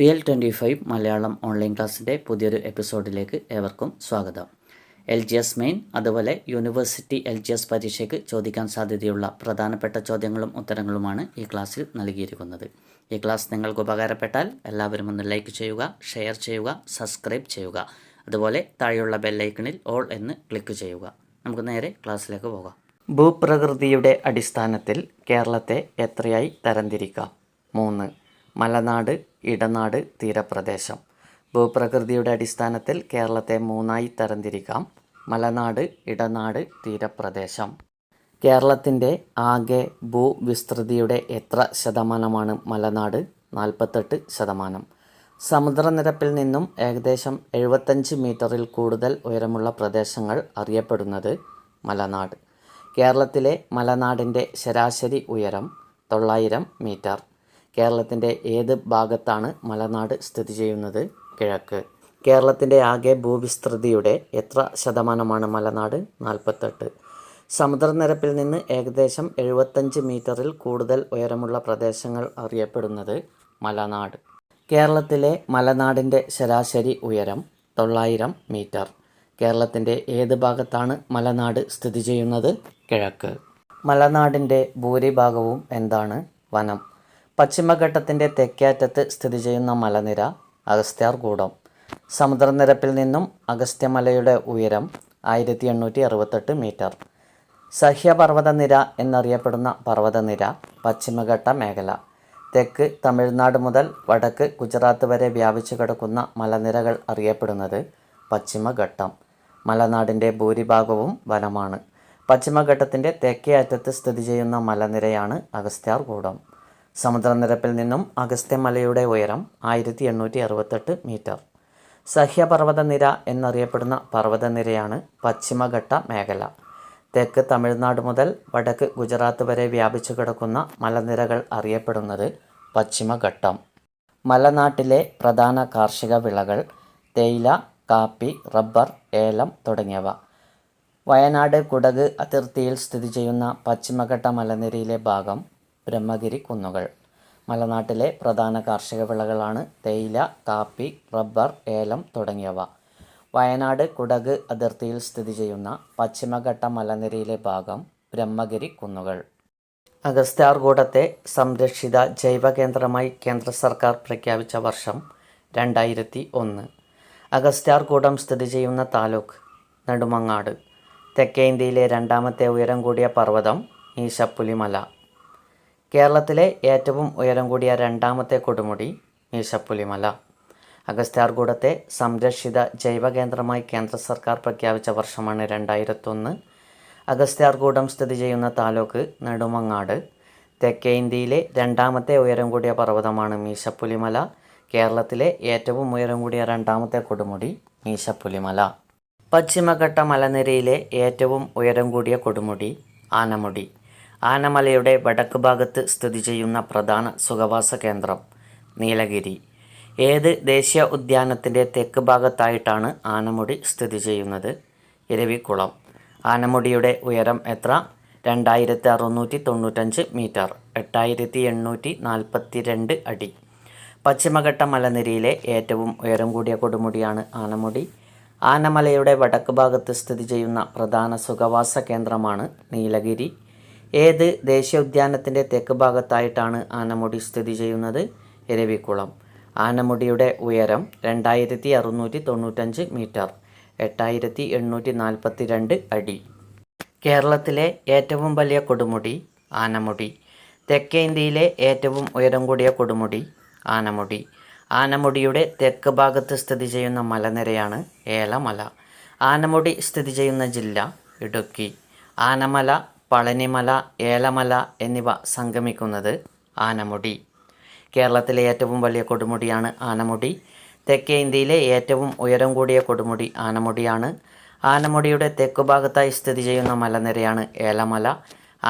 Real twenty five Malayalam online ക്ലാസ്സിന്റെ പുതിയൊരു എപ്പിസോഡിലേക്ക് ഏവർക്കും സ്വാഗതം. എൽ ജി എസ് മെയിൻ അതുപോലെ യൂണിവേഴ്സിറ്റി എൽ ജി എസ് പരീക്ഷയ്ക്ക് ചോദിക്കാൻ സാധ്യതയുള്ള പ്രധാനപ്പെട്ട ചോദ്യങ്ങളും ഉത്തരങ്ങളുമാണ് ഈ ക്ലാസ്സിൽ നൽകിയിരിക്കുന്നത്. ഈ ക്ലാസ് നിങ്ങൾക്ക് ഉപകാരപ്പെട്ടാൽ എല്ലാവരും ഒന്ന് ലൈക്ക് ചെയ്യുക ഷെയർ ചെയ്യുക സബ്സ്ക്രൈബ് ചെയ്യുക. അതുപോലെ താഴെയുള്ള ബെല്ലൈക്കണിൽ ഓൾ എന്ന് ക്ലിക്ക് ചെയ്യുക. നമുക്ക് നേരെ ക്ലാസ്സിലേക്ക് പോകാം. ഭൂപ്രകൃതിയുടെ അടിസ്ഥാനത്തിൽ കേരളത്തെ എത്രയായി തരംതിരിക്കാം? മൂന്ന് മലനാട് ഇടനാട് തീരപ്രദേശം. ഭൂപ്രകൃതിയുടെ അടിസ്ഥാനത്തിൽ കേരളത്തെ മൂന്നായി തരംതിരിക്കാം. മലനാട് ഇടനാട് തീരപ്രദേശം. കേരളത്തിന്റെ ആകെ ഭൂവിസ്തൃതിയുടെ എത്ര ശതമാനമാണ് മലനാട്? നാൽപ്പത്തെട്ട് ശതമാനം. സമുദ്രനിരപ്പിൽ നിന്നും ഏകദേശം എഴുപത്തഞ്ച് മീറ്ററിൽ കൂടുതൽ ഉയരമുള്ള പ്രദേശങ്ങൾ അറിയപ്പെടുന്നത് മലനാട്. കേരളത്തിലെ മലനാടിന്റെ ശരാശരി ഉയരം തൊള്ളായിരം മീറ്റർ. കേരളത്തിന്റെ ഏത് ഭാഗത്താണ് മലനാട് സ്ഥിതി ചെയ്യുന്നത്? കിഴക്ക്. കേരളത്തിന്റെ ആകെ ഭൂവിസ്തൃതിയുടെ എത്ര ശതമാനമാണ് മലനാട്? നാൽപ്പത്തെട്ട്. സമുദ്രനിരപ്പിൽ നിന്ന് ഏകദേശം എഴുപത്തഞ്ച് മീറ്ററിൽ കൂടുതൽ ഉയരമുള്ള പ്രദേശങ്ങൾ അറിയപ്പെടുന്നത് മലനാട്. കേരളത്തിലെ മലനാടിന്റെ ശരാശരി ഉയരം തൊള്ളായിരം മീറ്റർ. കേരളത്തിന്റെ ഏത് ഭാഗത്താണ് മലനാട് സ്ഥിതി ചെയ്യുന്നത്? കിഴക്ക്. മലനാടിന്റെ ഭൂരിഭാഗവും എന്താണ്? വനം. പശ്ചിമഘട്ടത്തിന്റെ തെക്കേറ്റത്ത് സ്ഥിതി ചെയ്യുന്ന മലനിര അഗസ്ത്യാർകൂടം സമുദ്രനിരപ്പിൽ നിന്നും അഗസ്ത്യമലയുടെ ഉയരം ആയിരത്തി എണ്ണൂറ്റി അറുപത്തെട്ട് മീറ്റർ. സഹ്യപർവതനിര എന്നറിയപ്പെടുന്ന പർവതനിര പശ്ചിമഘട്ട മേഖല. തെക്ക് തമിഴ്നാട് മുതൽ വടക്ക് ഗുജറാത്ത് വരെ വ്യാപിച്ചു കിടക്കുന്ന മലനിരകൾ അറിയപ്പെടുന്നത് പശ്ചിമഘട്ടം. മലനാടിന്റെ ഭൂരിഭാഗവും വനമാണ്. പശ്ചിമഘട്ടത്തിന്റെ തെക്കേ അറ്റത്ത് സ്ഥിതി ചെയ്യുന്ന മലനിരയാണ് അഗസ്ത്യാർകൂടം സമുദ്രനിരപ്പിൽ നിന്നും അഗസ്ത്യമലയുടെ ഉയരം ആയിരത്തി എണ്ണൂറ്റി അറുപത്തെട്ട് മീറ്റർ. സഹ്യപർവതനിര എന്നറിയപ്പെടുന്ന പർവതനിരയാണ് പശ്ചിമഘട്ട മേഖല. തെക്ക് തമിഴ്നാട് മുതൽ വടക്ക് ഗുജറാത്ത് വരെ വ്യാപിച്ചു കിടക്കുന്ന മലനിരകൾ അറിയപ്പെടുന്നത് പശ്ചിമഘട്ടം. മലനാട്ടിലെ പ്രധാന കാർഷിക വിളകൾ തേയില കാപ്പി റബ്ബർ ഏലം തുടങ്ങിയവ. വയനാട് കുടക് അതിർത്തിയിൽ സ്ഥിതി ചെയ്യുന്ന പശ്ചിമഘട്ട മലനിരയിലെ ഭാഗം ബ്രഹ്മഗിരി കുന്നുകൾ. മലനാട്ടിലെ പ്രധാന കാർഷിക വിളകളാണ് തേയില കാപ്പി റബ്ബർ ഏലം തുടങ്ങിയവ. വയനാട് കുടക് അതിർത്തിയിൽ സ്ഥിതി ചെയ്യുന്ന പശ്ചിമഘട്ട മലനിരയിലെ ഭാഗം ബ്രഹ്മഗിരി കുന്നുകൾ. അഗസ്ത്യാർകൂടത്തെ സംരക്ഷിത ജൈവ കേന്ദ്രമായി കേന്ദ്ര സർക്കാർ പ്രഖ്യാപിച്ച വർഷം രണ്ടായിരത്തി ഒന്ന്. അഗസ്ത്യാർകൂടം സ്ഥിതി ചെയ്യുന്ന താലൂക്ക് നെടുമങ്ങാട്. തെക്കേ ഇന്ത്യയിലെ രണ്ടാമത്തെ ഉയരം കൂടിയ പർവതം മീശപ്പുലിമല കേരളത്തിലെ ഏറ്റവും ഉയരം കൂടിയ രണ്ടാമത്തെ കൊടുമുടി മീശപ്പുലിമല. അഗസ്ത്യാർകൂടത്തെ സംരക്ഷിത ജൈവ കേന്ദ്രമായി കേന്ദ്ര സർക്കാർ പ്രഖ്യാപിച്ച വർഷമാണ് രണ്ടായിരത്തൊന്ന്. അഗസ്ത്യാർകൂടം സ്ഥിതി ചെയ്യുന്ന താലൂക്ക് നെടുമങ്ങാട്. തെക്കേ ഇന്ത്യയിലെ രണ്ടാമത്തെ ഉയരം കൂടിയ പർവതമാണ് മീശപ്പുലിമല. കേരളത്തിലെ ഏറ്റവും ഉയരം കൂടിയ രണ്ടാമത്തെ കൊടുമുടി മീശപ്പുലിമല. പശ്ചിമഘട്ട മലനിരയിലെ ഏറ്റവും ഉയരം കൂടിയ കൊടുമുടി ആനമുടി. ആനമലയുടെ വടക്ക് ഭാഗത്ത് സ്ഥിതി ചെയ്യുന്ന പ്രധാന സുഖവാസ കേന്ദ്രം നീലഗിരി. ഏത് ദേശീയ ഉദ്യാനത്തിന്റെ തെക്ക് ഭാഗത്തായിട്ടാണ് ആനമുടി സ്ഥിതി ചെയ്യുന്നത്? ഇരവിക്കുളം ആനമുടിയുടെ ഉയരം എത്ര? രണ്ടായിരത്തി അറുന്നൂറ്റി തൊണ്ണൂറ്റഞ്ച് മീറ്റർ. എട്ടായിരത്തി എണ്ണൂറ്റി നാൽപ്പത്തി രണ്ട് അടി. പശ്ചിമഘട്ട മലനിരയിലെ ഏറ്റവും ഉയരം കൂടിയ കൊടുമുടിയാണ് ആനമുടി. ആനമലയുടെ വടക്ക് ഭാഗത്ത് സ്ഥിതി ചെയ്യുന്ന പ്രധാന സുഖവാസ കേന്ദ്രമാണ് നീലഗിരി. ഏത് ദേശീയോദ്യാനത്തിന്റെ തെക്ക് ഭാഗത്തായിട്ടാണ് ആനമുടി സ്ഥിതി ചെയ്യുന്നത്? ഇരവിക്കുളം ആനമുടിയുടെ ഉയരം രണ്ടായിരത്തി അറുന്നൂറ്റി തൊണ്ണൂറ്റഞ്ച് മീറ്റർ. എട്ടായിരത്തി എണ്ണൂറ്റി നാൽപ്പത്തി രണ്ട് അടി. കേരളത്തിലെ ഏറ്റവും വലിയ കൊടുമുടി ആനമുടി. തെക്കേ ഇന്ത്യയിലെ ഏറ്റവും ഉയരം കൂടിയ കൊടുമുടി ആനമുടി. ആനമുടിയുടെ തെക്ക് ഭാഗത്ത് സ്ഥിതി ചെയ്യുന്ന മലനിരയാണ് ഏലമല. ആനമുടി സ്ഥിതി ചെയ്യുന്ന ജില്ല ഇടുക്കി. ആനമല പളനിമല ഏലമല എന്നിവ സംഗമിക്കുന്നത് ആനമുടി. കേരളത്തിലെ ഏറ്റവും വലിയ കൊടുമുടിയാണ് ആനമുടി. തെക്കേ ഇന്ത്യയിലെ ഏറ്റവും ഉയരം കൂടിയ കൊടുമുടി ആനമുടിയാണ്. ആനമുടിയുടെ തെക്കുഭാഗത്തായി സ്ഥിതി ചെയ്യുന്ന മലനിരയാണ് ഏലമല.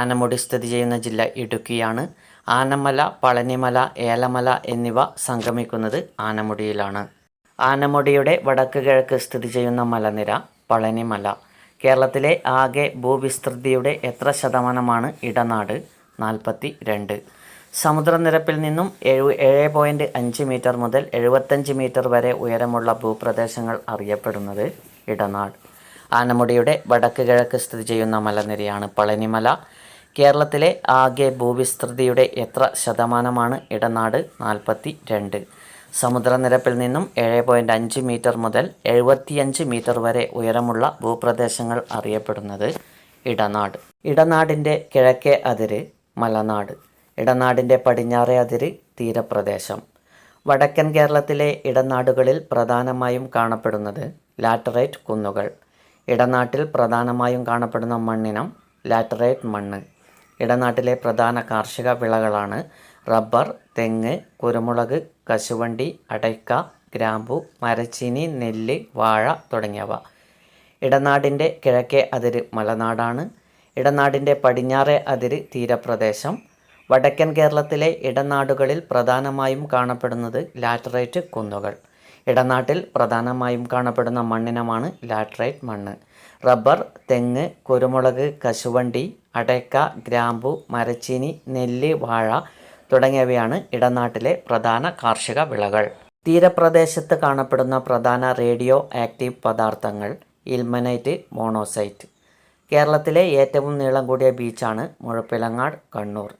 ആനമുടി സ്ഥിതി ചെയ്യുന്ന ജില്ല ഇടുക്കിയാണ്. ആനമല പളനിമല ഏലമല എന്നിവ സംഗമിക്കുന്നത് ആനമുടിയിലാണ്. ആനമുടിയുടെ വടക്ക് കിഴക്ക് സ്ഥിതി ചെയ്യുന്ന മലനിര പളനിമല. കേരളത്തിലെ ആകെ ഭൂവിസ്തൃതിയുടെ എത്ര ശതമാനമാണ് ഇടനാട്? നാൽപ്പത്തി രണ്ട് സമുദ്രനിരപ്പിൽ നിന്നും എഴു ഏഴ് പോയിന്റ് അഞ്ച് മീറ്റർ മുതൽ എഴുപത്തഞ്ച് മീറ്റർ വരെ ഉയരമുള്ള ഭൂപ്രദേശങ്ങൾ അറിയപ്പെടുന്നത് ഇടനാട്. ആനമുടിയുടെ വടക്ക് കിഴക്ക് സ്ഥിതി ചെയ്യുന്ന മലനിരയാണ് പളനിമല. കേരളത്തിലെ ആകെ ഭൂവിസ്തൃതിയുടെ എത്ര ശതമാനമാണ് ഇടനാട്? നാൽപ്പത്തി രണ്ട് സമുദ്രനിരപ്പിൽ നിന്നും ഏഴ് പോയിന്റ് അഞ്ച് മീറ്റർ മുതൽ എഴുപത്തിയഞ്ച് മീറ്റർ വരെ ഉയരമുള്ള ഭൂപ്രദേശങ്ങൾ അറിയപ്പെടുന്നത് ഇടനാട്. ഇടനാടിന്റെ കിഴക്കേ അതിര് മലനാട്. ഇടനാടിന്റെ പടിഞ്ഞാറേ അതിര് തീരപ്രദേശം. വടക്കൻ കേരളത്തിലെ ഇടനാടുകളിൽ പ്രധാനമായും കാണപ്പെടുന്നത് ലാറ്ററൈറ്റ് കുന്നുകൾ. ഇടനാട്ടിൽ പ്രധാനമായും കാണപ്പെടുന്ന മണ്ണിനം ലാറ്ററൈറ്റ് മണ്ണ്. ഇടനാട്ടിലെ പ്രധാന കാർഷിക വിളകളാണ് റബ്ബർ തെങ്ങ് കുരുമുളക് കശുവണ്ടി അടയ്ക്ക ഗ്രാമ്പു മരച്ചീനി നെല്ല് വാഴ തുടങ്ങിയവ. ഇടനാടിന്റെ കിഴക്കേ അതിര് മലനാടാണ്. ഇടനാടിന്റെ പടിഞ്ഞാറേ അതിര് തീരപ്രദേശം. വടക്കൻ കേരളത്തിലെ ഇടനാടുകളിൽ പ്രധാനമായും കാണപ്പെടുന്നത് ലാറ്ററൈറ്റ് കുന്നുകൾ. ഇടനാട്ടിൽ പ്രധാനമായും കാണപ്പെടുന്ന മണ്ണിനമാണ് ലാറ്ററൈറ്റ് മണ്ണ്. റബ്ബർ തെങ്ങ് കുരുമുളക് കശുവണ്ടി അടയ്ക്ക ഗ്രാമ്പു മരച്ചീനി നെല്ല് വാഴ തുടങ്ങിയവയാണ് ഇടനാട്ടിലെ പ്രധാന കാർഷിക വിളകൾ. തീരപ്രദേശത്ത് കാണപ്പെടുന്ന പ്രധാന റേഡിയോ ആക്റ്റീവ് പദാർത്ഥങ്ങൾ ഇൽമനൈറ്റ് മോണോസൈറ്റ്. കേരളത്തിലെ ഏറ്റവും നീളം കൂടിയ ബീച്ചാണ് മുഴപ്പിലങ്ങാട് കണ്ണൂർ.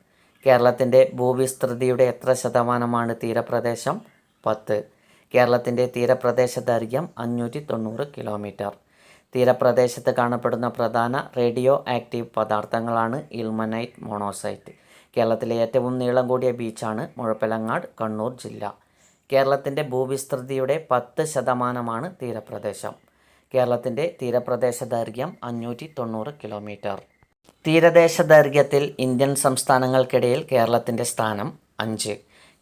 കേരളത്തിന്റെ ഭൂവിസ്തൃതിയുടെ എത്ര ശതമാനമാണ് തീരപ്രദേശം? പത്ത്. കേരളത്തിന്റെ തീരപ്രദേശ ദൈർഘ്യം അഞ്ഞൂറ്റി തൊണ്ണൂറ് കിലോമീറ്റർ. തീരപ്രദേശത്ത് കാണപ്പെടുന്ന പ്രധാന റേഡിയോ ആക്റ്റീവ് പദാർത്ഥങ്ങളാണ് ഇൽമനൈറ്റ് മോണോസൈറ്റ്. കേരളത്തിലെ ഏറ്റവും നീളം കൂടിയ ബീച്ചാണ് മുഴപ്പിലങ്ങാട് കണ്ണൂർ ജില്ല. കേരളത്തിന്റെ ഭൂവിസ്തൃതിയുടെ പത്ത് ശതമാനമാണ് തീരപ്രദേശം. കേരളത്തിന്റെ തീരപ്രദേശ ദൈർഘ്യം അഞ്ഞൂറ്റി തൊണ്ണൂറ് കിലോമീറ്റർ. തീരദേശ ദൈർഘ്യത്തിൽ ഇന്ത്യൻ സംസ്ഥാനങ്ങൾക്കിടയിൽ കേരളത്തിന്റെ സ്ഥാനം അഞ്ച്.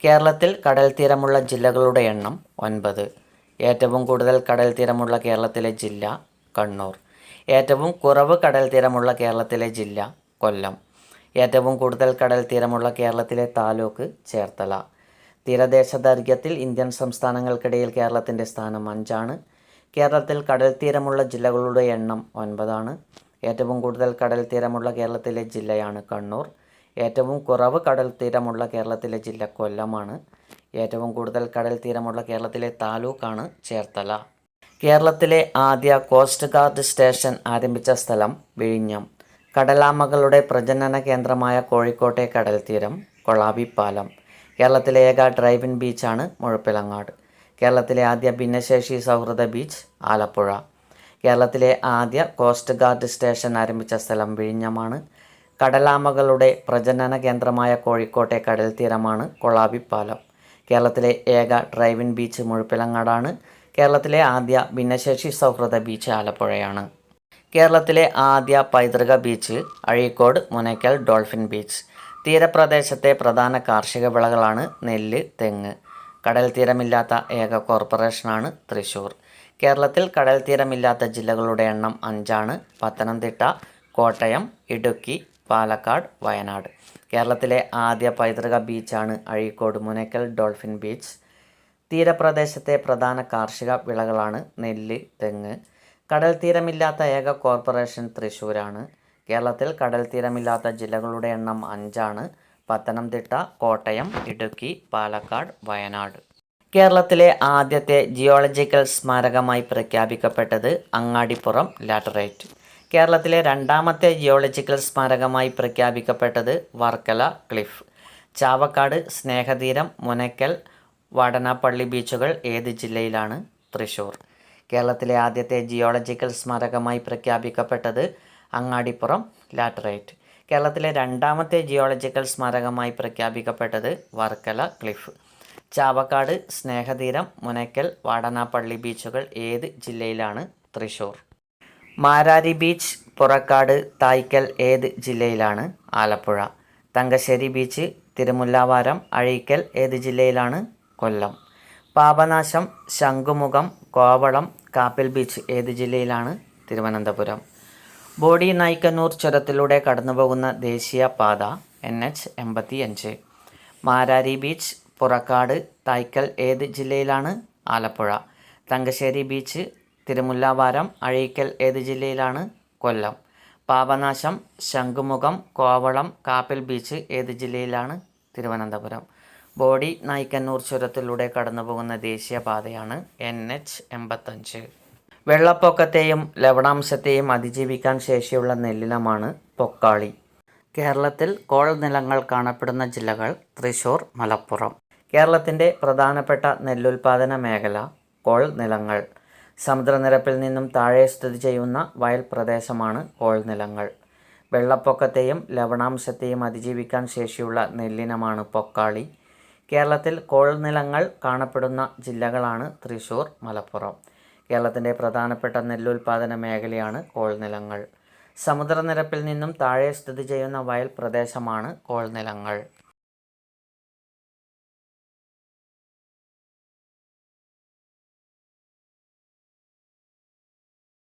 കേരളത്തിൽ കടൽ തീരമുള്ള ജില്ലകളുടെ എണ്ണം ഒൻപത്. ഏറ്റവും കൂടുതൽ കടൽ തീരമുള്ള കേരളത്തിലെ ജില്ല കണ്ണൂർ. ഏറ്റവും കുറവ് കടൽ തീരമുള്ള കേരളത്തിലെ ജില്ല കൊല്ലം. ഏറ്റവും കൂടുതൽ കടൽ തീരമുള്ള കേരളത്തിലെ താലൂക്ക് ചേർത്തല. തീരദേശ ദൈർഘ്യത്തിൽ ഇന്ത്യൻ സംസ്ഥാനങ്ങൾക്കിടയിൽ കേരളത്തിന്റെ സ്ഥാനം അഞ്ചാണ്. കേരളത്തിൽ കടൽ തീരമുള്ള ജില്ലകളുടെ എണ്ണം ഒൻപതാണ്. ഏറ്റവും കൂടുതൽ കടൽ തീരമുള്ള കേരളത്തിലെ ജില്ലയാണ് കണ്ണൂർ. ഏറ്റവും കുറവ് കടൽ തീരമുള്ള കേരളത്തിലെ ജില്ല കൊല്ലമാണ്. ഏറ്റവും കൂടുതൽ കടൽ തീരമുള്ള കേരളത്തിലെ താലൂക്കാണ് ചേർത്തല. കേരളത്തിലെ ആദ്യ കോസ്റ്റ് ഗാർഡ് സ്റ്റേഷൻ ആരംഭിച്ച സ്ഥലം വിഴിഞ്ഞം. കടലാമകളുടെ പ്രജനന കേന്ദ്രമായ കോഴിക്കോട്ടെ കടൽ തീരം കൊളാബിപ്പാലം കേരളത്തിലെ ഏക ഡ്രൈവിൻ ബീച്ചാണ് മുഴപ്പിലങ്ങാട്. കേരളത്തിലെ ആദ്യ ഭിന്നശേഷി സൗഹൃദ ബീച്ച് ആലപ്പുഴ. കേരളത്തിലെ ആദ്യ കോസ്റ്റ് ഗാർഡ് സ്റ്റേഷൻ ആരംഭിച്ച സ്ഥലം വിഴിഞ്ഞമാണ്. കടലാമകളുടെ പ്രജനന കേന്ദ്രമായ കോഴിക്കോട്ടെ കടൽ തീരമാണ് കൊളാബിപ്പാലം കേരളത്തിലെ ഏക ഡ്രൈവിൻ ബീച്ച് മുഴപ്പിലങ്ങാടാണ്. കേരളത്തിലെ ആദ്യ ഭിന്നശേഷി സൗഹൃദ ബീച്ച് ആലപ്പുഴയാണ്. കേരളത്തിലെ ആദ്യ പൈതൃക beach Azhikode Munakkal dolphin beach തീരപ്രദേശത്തെ പ്രധാന കാർഷിക വിളകളാണ് നെല്ല് തെങ്ങ്. കടൽ തീരമില്ലാത്ത ഏക കോർപ്പറേഷനാണ് തൃശ്ശൂർ കേരളത്തിൽ കടൽ തീരമില്ലാത്ത ജില്ലകളുടെ എണ്ണം അഞ്ചാണ് പത്തനംതിട്ട കോട്ടയം ഇടുക്കി പാലക്കാട് വയനാട്. കേരളത്തിലെ ആദ്യ പൈതൃക ബീച്ചാണ് അഴീക്കോട് മുനയ്ക്കൽ ഡോൾഫിൻ ബീച്ച് തീരപ്രദേശത്തെ പ്രധാന കാർഷിക വിളകളാണ് നെല്ല് തെങ്ങ്. കടൽ തീരമില്ലാത്ത ഏക കോർപ്പറേഷൻ തൃശ്ശൂരാണ്. കേരളത്തിൽ കടൽ തീരമില്ലാത്ത ജില്ലകളുടെ എണ്ണം അഞ്ചാണ്. പത്തനംതിട്ട കോട്ടയം ഇടുക്കി പാലക്കാട് വയനാട്. കേരളത്തിലെ ആദ്യത്തെ ജിയോളജിക്കൽ സ്മാരകമായി പ്രഖ്യാപിക്കപ്പെട്ടത് അങ്ങാടിപ്പുറം ലാറ്ററൈറ്റ്. കേരളത്തിലെ രണ്ടാമത്തെ ജിയോളജിക്കൽ സ്മാരകമായി പ്രഖ്യാപിക്കപ്പെട്ടത് വർക്കല ക്ലിഫ്. ചാവക്കാട് സ്നേഹതീരം മുനക്കൽ വടനാപ്പള്ളി ബീച്ചുകൾ ഏത് ജില്ലയിലാണ്? തൃശ്ശൂർ. കേരളത്തിലെ ആദ്യത്തെ ജിയോളജിക്കൽ സ്മാരകമായി പ്രഖ്യാപിക്കപ്പെട്ടത് അങ്ങാടിപ്പുറം ലാറ്ററൈറ്റ്. കേരളത്തിലെ രണ്ടാമത്തെ ജിയോളജിക്കൽ സ്മാരകമായി പ്രഖ്യാപിക്കപ്പെട്ടത് വർക്കല ക്ലിഫ് ചാവക്കാട് സ്നേഹതീരം മുനയ്ക്കൽ വാടനാപ്പള്ളി ബീച്ചുകൾ ഏത് ജില്ലയിലാണ്? തൃശ്ശൂർ മാരാരി ബീച്ച് പുറക്കാട് തായ്ക്കൽ ഏത് ജില്ലയിലാണ്? ആലപ്പുഴ. തങ്കശ്ശേരി ബീച്ച് തിരുമുല്ലാവാരം അഴീക്കൽ ഏത് ജില്ലയിലാണ്? കൊല്ലം. പാപനാശം ശംഖുമുഖം കോവളം കാപ്പിൽ ബീച്ച് ഏത് ജില്ലയിലാണ്? തിരുവനന്തപുരം. ബോഡി നായ്ക്കന്നൂർ ചുരത്തിലൂടെ കടന്നുപോകുന്ന ദേശീയ പാത എൻ എച്ച് എൺപത്തി അഞ്ച് മാരാരി ബീച്ച് പുറക്കാട് തായ്ക്കൽ ഏത് ജില്ലയിലാണ്? ആലപ്പുഴ. തങ്കശ്ശേരി ബീച്ച് തിരുമുല്ലാവാരം അഴീക്കൽ ഏത് ജില്ലയിലാണ്? കൊല്ലം. പാപനാശം ശംഖുമുഖം കോവളം കാപ്പിൽ ബീച്ച് ഏത് ജില്ലയിലാണ്? തിരുവനന്തപുരം. ബോഡി നായ്ക്കന്നൂർ ചുരത്തിലൂടെ കടന്നുപോകുന്ന ദേശീയപാതയാണ് എൻ എച്ച് എൺപത്തഞ്ച് വെള്ളപ്പൊക്കത്തെയും ലവണാംശത്തെയും അതിജീവിക്കാൻ ശേഷിയുള്ള നെല്ലിനമാണ് പൊക്കാളി. കേരളത്തിൽ കോൾ നിലങ്ങൾ കാണപ്പെടുന്ന ജില്ലകൾ തൃശൂർ മലപ്പുറം. കേരളത്തിന്റെ പ്രധാനപ്പെട്ട നെല്ലുൽപാദന മേഖല കോൾ നിലങ്ങൾ. സമുദ്രനിരപ്പിൽ നിന്നും താഴെ സ്ഥിതി ചെയ്യുന്ന വയൽ പ്രദേശമാണ് കോൾ നിലങ്ങൾ. വെള്ളപ്പൊക്കത്തെയും ലവണാംശത്തെയും അതിജീവിക്കാൻ ശേഷിയുള്ള നെല്ലിനമാണ് പൊക്കാളി. കേരളത്തിൽ കോൾനിലങ്ങൾ കാണപ്പെടുന്ന ജില്ലകളാണ് തൃശ്ശൂർ മലപ്പുറം. കേരളത്തിന്റെ പ്രധാനപ്പെട്ട നെല്ലുൽപാദന മേഖലയാണ് കോൾനിലങ്ങൾ. സമുദ്രനിരപ്പിൽ നിന്നും താഴെ സ്ഥിതി ചെയ്യുന്ന വയൽ പ്രദേശമാണ് കോൾ നിലങ്ങൾ